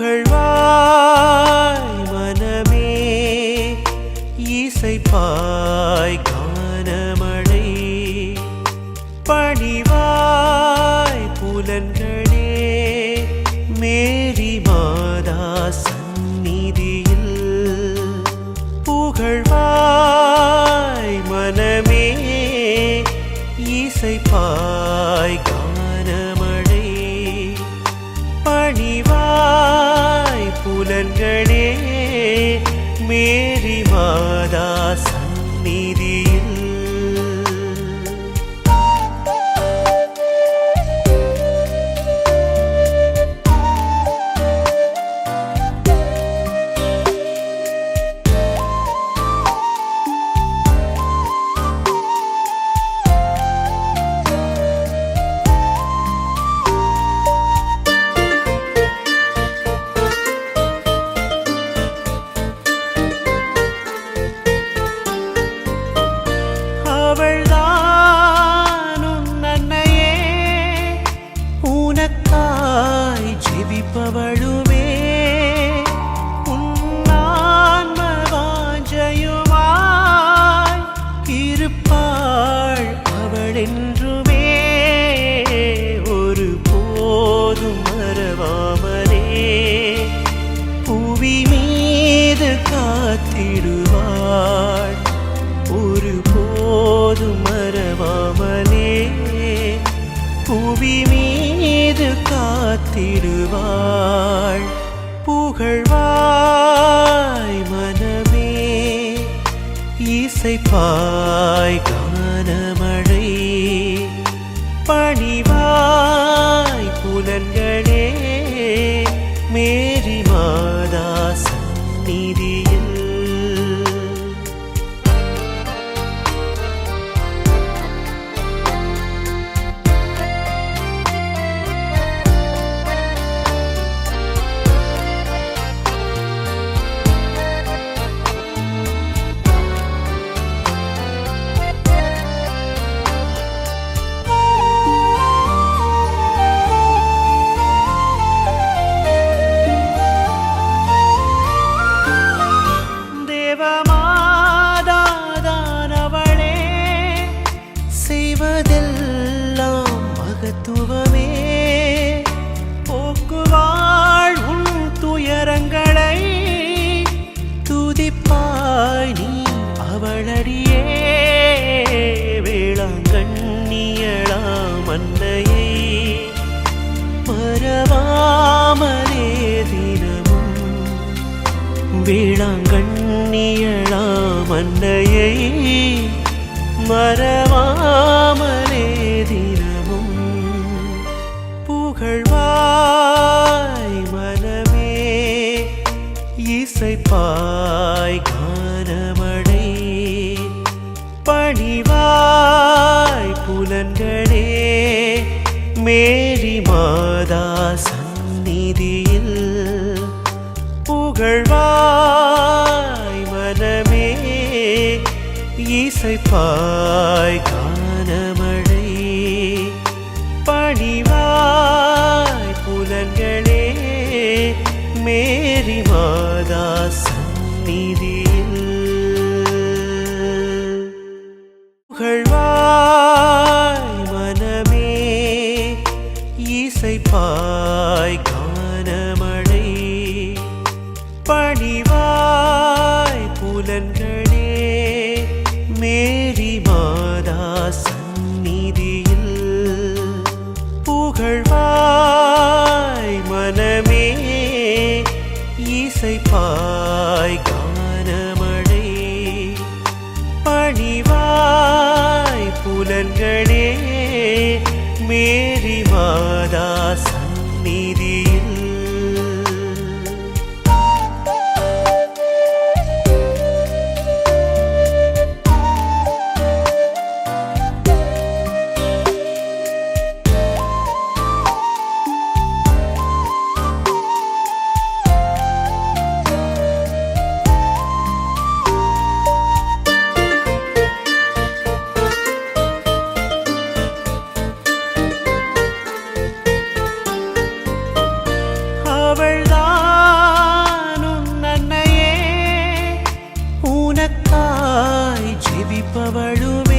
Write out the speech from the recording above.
புகழ்வாய் மனமே. இசைப்பாய் கானமழை. பணிவாய் புலன்களே. மேரி மாதா சந்நிதியில் புகழ்வாய் மேரி மாதா காத்திடுவாள் ஒரு போதும் மறவாமலே புவி மீது காத்திடுவாள் புகழ்வாய் மனமே இசைப்பாய் கானமழை. பணிவாய் புலன்களே மேரி மாதாசன் மகத்துவமே போக்குவாள் உன் துயரங்களை. துதிப்பாய் நீ அவளடியே வேளாங்கண்ணியளாம் அன்னையை. மறவாமலே தினமும் வேளாங்கண்ணியளாம் அன்னையை. பணிவாய் புலன்களே மேரி மாதா சந்நிதியில் புகழ்வாய் மனமே இசைப்பாய் கானமழை. பணிவாய் புலன்களே மேரி மாதா சந்நிதியில் இசைப்பாய் கானமழை பணிவாய் புலன்களே மேரி மாதா சந்நிதியில் புகழ்வாய் மனமே இசைப்பாய் கானமழை பணிவாய் புலன்களே மேரி மாதா தாய் ஜெபிப்பவளும்